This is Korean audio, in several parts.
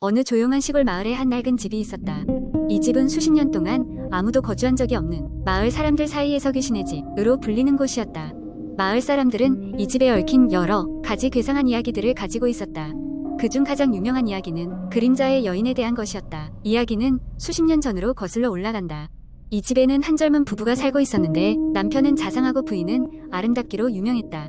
어느 조용한 시골 마을에 한 낡은 집이 있었다. 이 집은 수십 년 동안 아무도 거주한 적이 없는 마을 사람들 사이에서 귀신의 집으로 불리는 곳이었다. 마을 사람들은 이 집에 얽힌 여러 가지 괴상한 이야기들을 가지고 있었다. 그중 가장 유명한 이야기는 그림자의 여인에 대한 것이었다. 이야기는 수십 년 전으로 거슬러 올라간다. 이 집에는 한 젊은 부부가 살고 있었는데 남편은 자상하고 부인은 아름답기로 유명했다.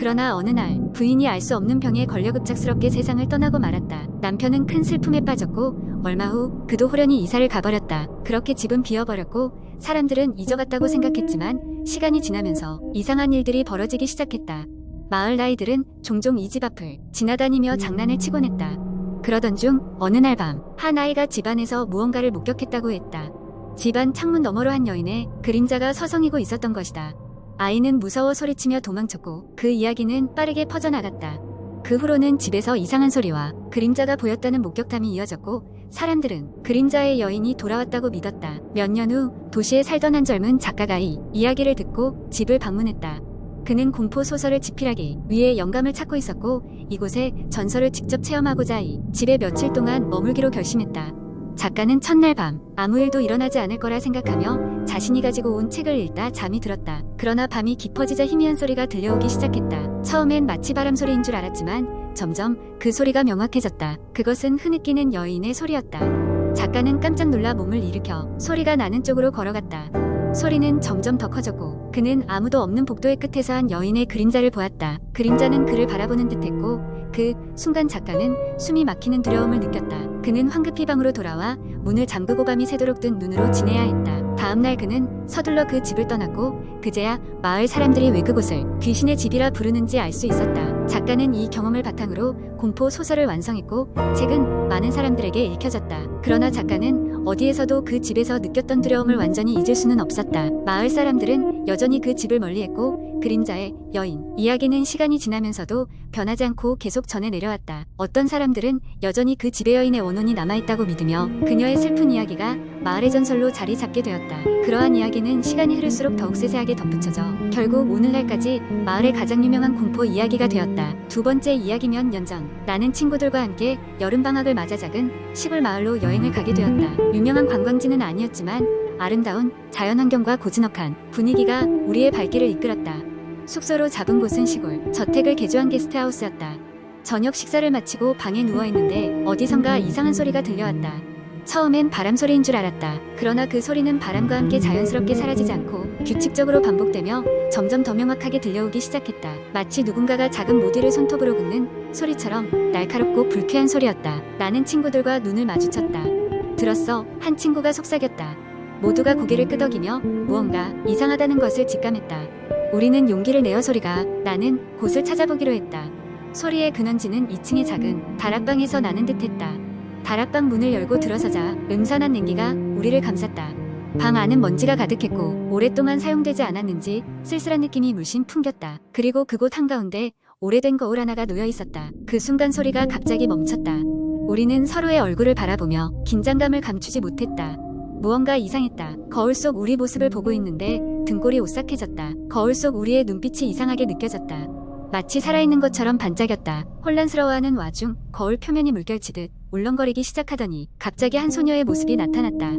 그러나 어느 날 부인이 알 수 없는 병에 걸려 급작스럽게 세상을 떠나고 말았다. 남편은 큰 슬픔에 빠졌고 얼마 후 그도 호련히 이사를 가버렸다. 그렇게 집은 비어버렸고 사람들은 잊어갔다고 생각했지만 시간이 지나면서 이상한 일들이 벌어지기 시작했다. 마을 아이들은 종종 이 집 앞을 지나다니며 장난을 치곤 했다. 그러던 중 어느 날 밤 한 아이가 집안에서 무언가를 목격했다고 했다. 집안 창문 너머로 한 여인의 그림자가 서성이고 있었던 것이다. 아이는 무서워 소리치며 도망쳤고 그 이야기는 빠르게 퍼져나갔다. 그 후로는 집에서 이상한 소리와 그림자가 보였다는 목격담이 이어졌고 사람들은 그림자의 여인이 돌아왔다고 믿었다. 몇 년 후 도시에 살던 한 젊은 작가가 이 이야기를 듣고 집을 방문했다. 그는 공포 소설을 집필하기 위해 영감을 찾고 있었고 이곳에 전설을 직접 체험하고자 이 집에 며칠 동안 머물기로 결심했다. 작가는 첫날 밤 아무 일도 일어나지 않을 거라 생각하며 자신이 가지고 온 책을 읽다 잠이 들었다. 그러나 밤이 깊어지자 희미한 소리가 들려오기 시작했다. 처음엔 마치 바람 소리인 줄 알았지만 점점 그 소리가 명확해졌다. 그것은 흐느끼는 여인의 소리였다. 작가는 깜짝 놀라 몸을 일으켜 소리가 나는 쪽으로 걸어갔다. 소리는 점점 더 커졌고 그는 아무도 없는 복도의 끝에서 한 여인의 그림자를 보았다. 그림자는 그를 바라보는 듯했고 그 순간 작가는 숨이 막히는 두려움을 느꼈다. 그는 황급히 방으로 돌아와 문을 잠그고 밤이 새도록 뜬 눈으로 지내야 했다. 다음날 그는 서둘러 그 집을 떠났고 그제야 마을 사람들이 왜 그곳을 귀신의 집이라 부르는지 알 수 있었다. 작가는 이 경험을 바탕으로 공포 소설을 완성했고 책은 많은 사람들에게 읽혀졌다. 그러나 작가는 어디에서도 그 집에서 느꼈던 두려움을 완전히 잊을 수는 없었다. 마을 사람들은 여전히 그 집을 멀리했고 그림자의 여인 이야기는 시간이 지나면서도 변하지 않고 계속 전해 내려왔다. 어떤 사람들은 여전히 그 집의 여인의 원혼이 남아있다고 믿으며 그녀의 슬픈 이야기가 마을의 전설로 자리 잡게 되었다. 그러한 이야기는 시간이 흐를수록 더욱 세세하게 덧붙여져 결국 오늘날까지 마을의 가장 유명한 공포 이야기가 되었다. 두 번째 이야기 몇년전 나는 친구들과 함께 여름방학을 맞아 작은 시골 마을로 여행을 가게 되었다. 유명한 관광지는 아니었지만 아름다운 자연환경과 고즈넉한 분위기가 우리의 발길을 이끌었다. 숙소로 잡은 곳은 시골, 저택을 개조한 게스트하우스였다. 저녁 식사를 마치고 방에 누워있는데 어디선가 이상한 소리가 들려왔다. 처음엔 바람 소리인 줄 알았다. 그러나 그 소리는 바람과 함께 자연스럽게 사라지지 않고 규칙적으로 반복되며 점점 더 명확하게 들려오기 시작했다. 마치 누군가가 작은 모디를 손톱으로 긋는 소리처럼 날카롭고 불쾌한 소리였다. 나는 친구들과 눈을 마주쳤다. 들었어. 한 친구가 속삭였다. 모두가 고개를 끄덕이며 무언가 이상하다는 것을 직감했다. 우리는 용기를 내어 소리가 나는 곳을 찾아보기로 했다. 소리의 근원지는 2층의 작은 다락방에서 나는 듯했다. 다락방 문을 열고 들어서자 음산한 냉기가 우리를 감쌌다. 방 안은 먼지가 가득했고 오랫동안 사용되지 않았는지 쓸쓸한 느낌이 물씬 풍겼다. 그리고 그곳 한가운데 오래된 거울 하나가 놓여 있었다. 그 순간 소리가 갑자기 멈췄다. 우리는 서로의 얼굴을 바라보며 긴장감을 감추지 못했다. 무언가 이상했다. 거울 속 우리 모습을 보고 있는데 등골이 오싹해졌다. 거울 속 우리의 눈빛이 이상하게 느껴졌다. 마치 살아있는 것처럼 반짝였다. 혼란스러워하는 와중 거울 표면이 물결치듯 울렁거리기 시작하더니 갑자기 한 소녀의 모습이 나타났다.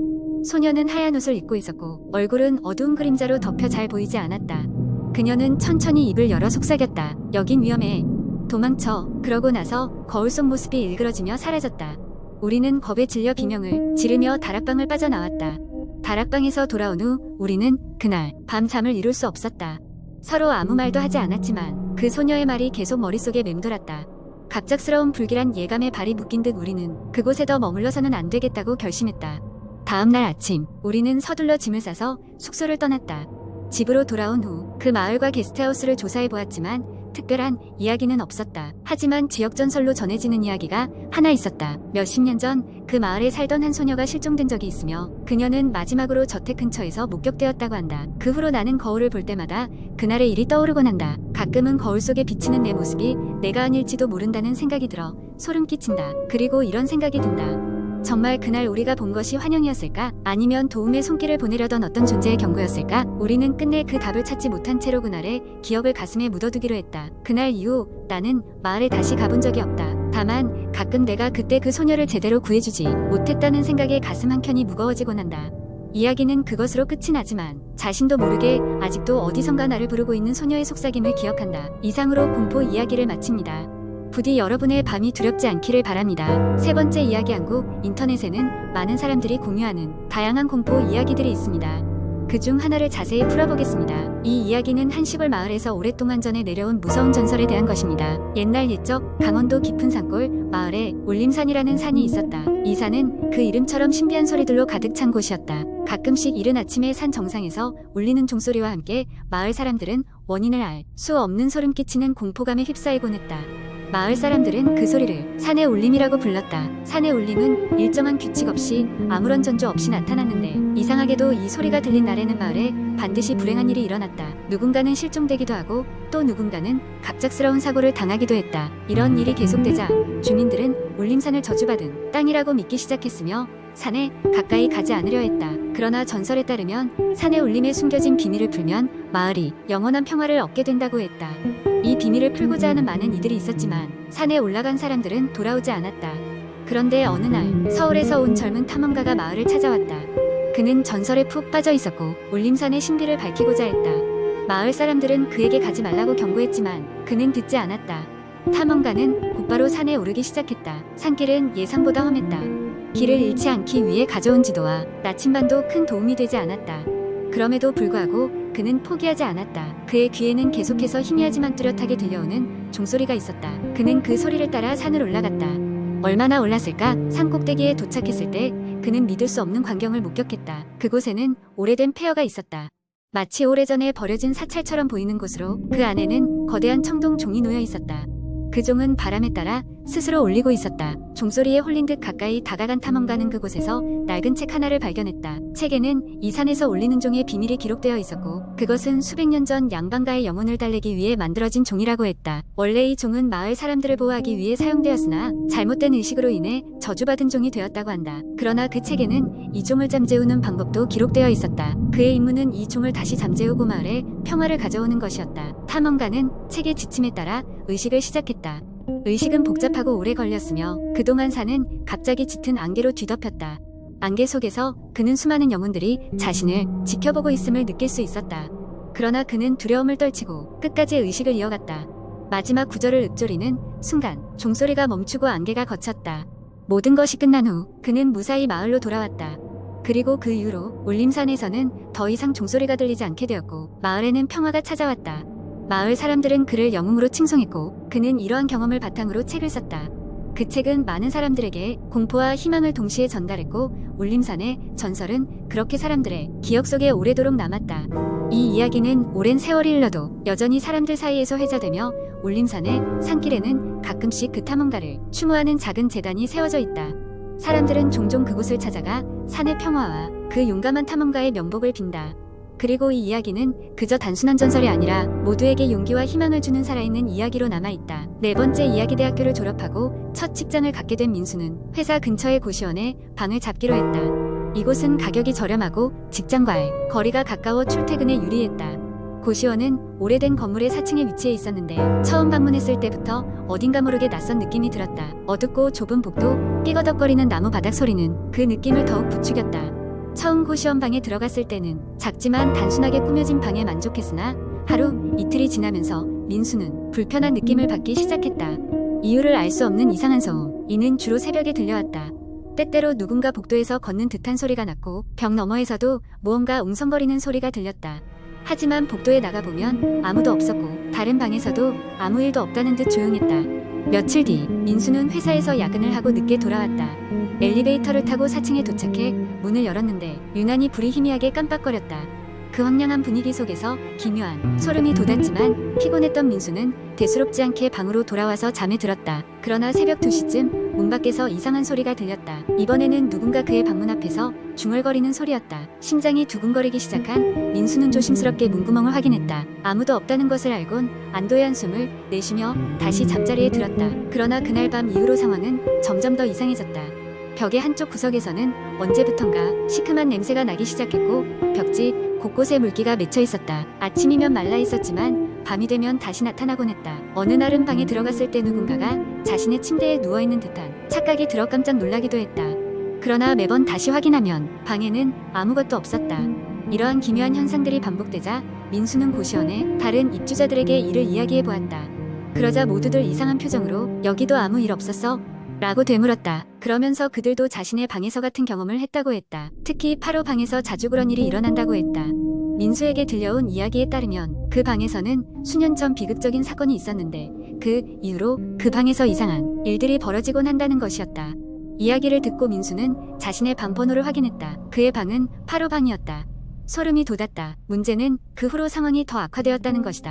소녀는 하얀 옷을 입고 있었고 얼굴은 어두운 그림자로 덮여 잘 보이지 않았다. 그녀는 천천히 입을 열어 속삭였다. 여긴 위험해. 도망쳐. 그러고 나서 거울 속 모습이 일그러지며 사라졌다. 우리는 겁에 질려 비명을 지르며 다락방을 빠져나왔다. 다락방에서 돌아온 후 우리는 그날 밤 잠을 이룰 수 없었다. 서로 아무 말도 하지 않았지만 그 소녀의 말이 계속 머릿속에 맴돌았다. 갑작스러운 불길한 예감에 발이 묶인 듯 우리는 그곳에 더 머물러서는 안 되겠다고 결심했다. 다음 날 아침 우리는 서둘러 짐을 싸서 숙소를 떠났다. 집으로 돌아온 후 그 마을과 게스트하우스를 조사해 보았지만 특별한 이야기는 없었다. 하지만 지역 전설로 전해지는 이야기가 하나 있었다. 몇십 년 전 그 마을에 살던 한 소녀가 실종된 적이 있으며 그녀는 마지막으로 저택 근처에서 목격되었다고 한다. 그 후로 나는 거울을 볼 때마다 그날의 일이 떠오르곤 한다. 가끔은 거울 속에 비치는 내 모습이 내가 아닐지도 모른다는 생각이 들어 소름 끼친다. 그리고 이런 생각이 든다. 정말 그날 우리가 본 것이 환영이었을까? 아니면 도움의 손길을 보내려던 어떤 존재의 경고였을까? 우리는 끝내 그 답을 찾지 못한 채로 그날의 기억을 가슴에 묻어두기로 했다. 그날 이후 나는 마을에 다시 가본 적이 없다. 다만 가끔 내가 그때 그 소녀를 제대로 구해주지 못했다는 생각에 가슴 한켠이 무거워지곤 한다. 이야기는 그것으로 끝이 나지만 자신도 모르게 아직도 어디선가 나를 부르고 있는 소녀의 속삭임을 기억한다. 이상으로 공포 이야기를 마칩니다. 부디 여러분의 밤이 두렵지 않기를 바랍니다. 세 번째 이야기 한국 인터넷에는 많은 사람들이 공유하는 다양한 공포 이야기들이 있습니다. 그 중 하나를 자세히 풀어보겠습니다. 이 이야기는 한 시골 마을에서 오랫동안 전에 내려온 무서운 전설에 대한 것입니다. 옛날 옛적 강원도 깊은 산골 마을에 울림산이라는 산이 있었다. 이 산은 그 이름처럼 신비한 소리들로 가득 찬 곳이었다. 가끔씩 이른 아침에 산 정상에서 울리는 종소리와 함께 마을 사람들은 원인을 알 수 없는 소름 끼치는 공포감에 휩싸이곤 했다. 마을 사람들은 그 소리를 산의 울림이라고 불렀다. 산의 울림은 일정한 규칙 없이 아무런 전조 없이 나타났는데 이상하게도 이 소리가 들린 날에는 마을에 반드시 불행한 일이 일어났다. 누군가는 실종되기도 하고 또 누군가는 갑작스러운 사고를 당하기도 했다. 이런 일이 계속되자 주민들은 울림산을 저주받은 땅이라고 믿기 시작했으며 산에 가까이 가지 않으려 했다. 그러나 전설에 따르면 산의 울림에 숨겨진 비밀을 풀면 마을이 영원한 평화를 얻게 된다고 했다. 이 비밀을 풀고자 하는 많은 이들이 있었지만 산에 올라간 사람들은 돌아오지 않았다. 그런데 어느 날 서울에서 온 젊은 탐험가가 마을을 찾아왔다. 그는 전설에 푹 빠져 있었고 울림산의 신비를 밝히고자 했다. 마을 사람들은 그에게 가지 말라고 경고했지만 그는 듣지 않았다. 탐험가는 곧바로 산에 오르기 시작했다. 산길은 예상보다 험했다. 길을 잃지 않기 위해 가져온 지도와 나침반도 큰 도움이 되지 않았다. 그럼에도 불구하고 그는 포기하지 않았다. 그의 귀에는 계속해서 희미하지만 뚜렷하게 들려오는 종소리가 있었다. 그는 그 소리를 따라 산을 올라갔다. 얼마나 올랐을까? 산 꼭대기에 도착했을 때 그는 믿을 수 없는 광경을 목격했다. 그곳에는 오래된 폐허가 있었다. 마치 오래전에 버려진 사찰처럼 보이는 곳으로 그 안에는 거대한 청동 종이 놓여 있었다. 그 종은 바람에 따라 스스로 올리고 있었다. 종소리에 홀린 듯 가까이 다가간 탐험가는 그곳에서 낡은 책 하나를 발견했다. 책에는 이 산에서 올리는 종의 비밀이 기록되어 있었고 그것은 수백 년 전 양반가의 영혼을 달래기 위해 만들어진 종이라고 했다. 원래 이 종은 마을 사람들을 보호하기 위해 사용되었으나 잘못된 의식으로 인해 저주받은 종이 되었다고 한다. 그러나 그 책에는 이 종을 잠재우는 방법도 기록되어 있었다. 그의 임무는 이 종을 다시 잠재우고 마을에 평화를 가져오는 것이었다. 탐험가는 책의 지침에 따라 의식을 시작했다. 의식은 복잡하고 오래 걸렸으며 그동안 산은 갑자기 짙은 안개로 뒤덮였다. 안개 속에서 그는 수많은 영혼들이 자신을 지켜보고 있음을 느낄 수 있었다. 그러나 그는 두려움을 떨치고 끝까지 의식을 이어갔다. 마지막 구절을 읊조리는 순간 종소리가 멈추고 안개가 걷혔다. 모든 것이 끝난 후 그는 무사히 마을로 돌아왔다. 그리고 그 이후로 울림산에서는 더 이상 종소리가 들리지 않게 되었고 마을에는 평화가 찾아왔다. 마을 사람들은 그를 영웅으로 칭송했고 그는 이러한 경험을 바탕으로 책을 썼다. 그 책은 많은 사람들에게 공포와 희망을 동시에 전달했고 울림산의 전설은 그렇게 사람들의 기억 속에 오래도록 남았다. 이 이야기는 오랜 세월이 흘러도 여전히 사람들 사이에서 회자되며 울림산의 산길에는 가끔씩 그 탐험가를 추모하는 작은 재단이 세워져 있다. 사람들은 종종 그곳을 찾아가 산의 평화와 그 용감한 탐험가의 명복을 빈다. 그리고 이 이야기는 그저 단순한 전설이 아니라 모두에게 용기와 희망을 주는 살아있는 이야기로 남아있다. 네 번째 이야기 대학교를 졸업하고 첫 직장을 갖게 된 민수는 회사 근처의 고시원에 방을 잡기로 했다. 이곳은 가격이 저렴하고 직장과의 거리가 가까워 출퇴근에 유리했다. 고시원은 오래된 건물의 4층에 위치해 있었는데 처음 방문했을 때부터 어딘가 모르게 낯선 느낌이 들었다. 어둡고 좁은 복도, 삐거덕거리는 나무 바닥 소리는 그 느낌을 더욱 부추겼다. 처음 고시원 방에 들어갔을 때는 작지만 단순하게 꾸며진 방에 만족했으나 하루 이틀이 지나면서 민수는 불편한 느낌을 받기 시작했다. 이유를 알 수 없는 이상한 소음. 이는 주로 새벽에 들려왔다. 때때로 누군가 복도에서 걷는 듯한 소리가 났고 벽 너머에서도 무언가 웅성거리는 소리가 들렸다. 하지만 복도에 나가보면 아무도 없었고 다른 방에서도 아무 일도 없다는 듯 조용했다. 며칠 뒤 민수는 회사에서 야근을 하고 늦게 돌아왔다. 엘리베이터를 타고 4층에 도착해 문을 열었는데 유난히 불이 희미하게 깜빡거렸다. 그 황량한 분위기 속에서 기묘한 소름이 돋았지만 피곤했던 민수는 대수롭지 않게 방으로 돌아와서 잠에 들었다. 그러나 새벽 2시쯤 문 밖에서 이상한 소리가 들렸다. 이번에는 누군가 그의 방문 앞에서 중얼거리는 소리였다. 심장이 두근거리기 시작한 민수는 조심스럽게 문구멍을 확인했다. 아무도 없다는 것을 알곤 안도의 한숨을 내쉬며 다시 잠자리에 들었다. 그러나 그날 밤 이후로 상황은 점점 더 이상해졌다. 벽의 한쪽 구석에서는 언제부턴가 시큼한 냄새가 나기 시작했고 벽지 곳곳에 물기가 맺혀 있었다. 아침이면 말라 있었지만 밤이 되면 다시 나타나곤 했다. 어느 날은 방에 들어갔을 때 누군가가 자신의 침대에 누워 있는 듯한 착각이 들어 깜짝 놀라기도 했다. 그러나 매번 다시 확인하면 방에는 아무것도 없었다. 이러한 기묘한 현상들이 반복되자 민수는 고시원에 다른 입주자들에게 이를 이야기해 보았다. 그러자 모두들 이상한 표정으로 여기도 아무 일 없었어? 라고 되물었다. 그러면서 그들도 자신의 방에서 같은 경험을 했다고 했다. 특히 8호 방에서 자주 그런 일이 일어난다고 했다. 민수에게 들려온 이야기에 따르면 그 방에서는 수년 전 비극적인 사건이 있었는데 그 이후로 그 방에서 이상한 일들이 벌어지곤 한다는 것이었다. 이야기를 듣고 민수는 자신의 방 번호를 확인했다. 그의 방은 8호 방이었다. 소름이 돋았다. 문제는 그 후로 상황이 더 악화되었다는 것이다.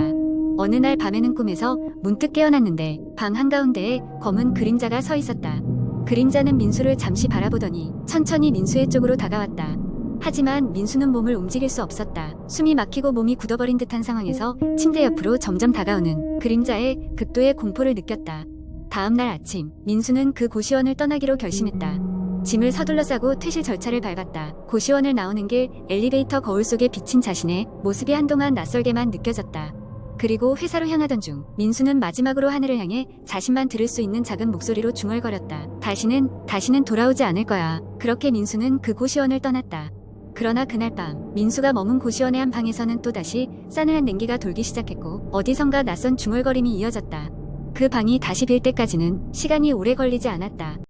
어느 날 밤에는 꿈에서 문득 깨어났는데 방 한가운데에 검은 그림자가 서 있었다. 그림자는 민수를 잠시 바라보더니 천천히 민수의 쪽으로 다가왔다. 하지만 민수는 몸을 움직일 수 없었다. 숨이 막히고 몸이 굳어버린 듯한 상황에서 침대 옆으로 점점 다가오는 그림자의 극도의 공포를 느꼈다. 다음 날 아침, 민수는 그 고시원을 떠나기로 결심했다. 짐을 서둘러 싸고 퇴실 절차를 밟았다. 고시원을 나오는 길 엘리베이터 거울 속에 비친 자신의 모습이 한동안 낯설게만 느껴졌다. 그리고 회사로 향하던 중 민수는 마지막으로 하늘을 향해 자신만 들을 수 있는 작은 목소리로 중얼거렸다. 다시는 다시는 돌아오지 않을 거야. 그렇게 민수는 그 고시원을 떠났다. 그러나 그날 밤 민수가 머문 고시원의 한 방에서는 또다시 싸늘한 냉기가 돌기 시작했고 어디선가 낯선 중얼거림이 이어졌다. 그 방이 다시 빌 때까지는 시간이 오래 걸리지 않았다.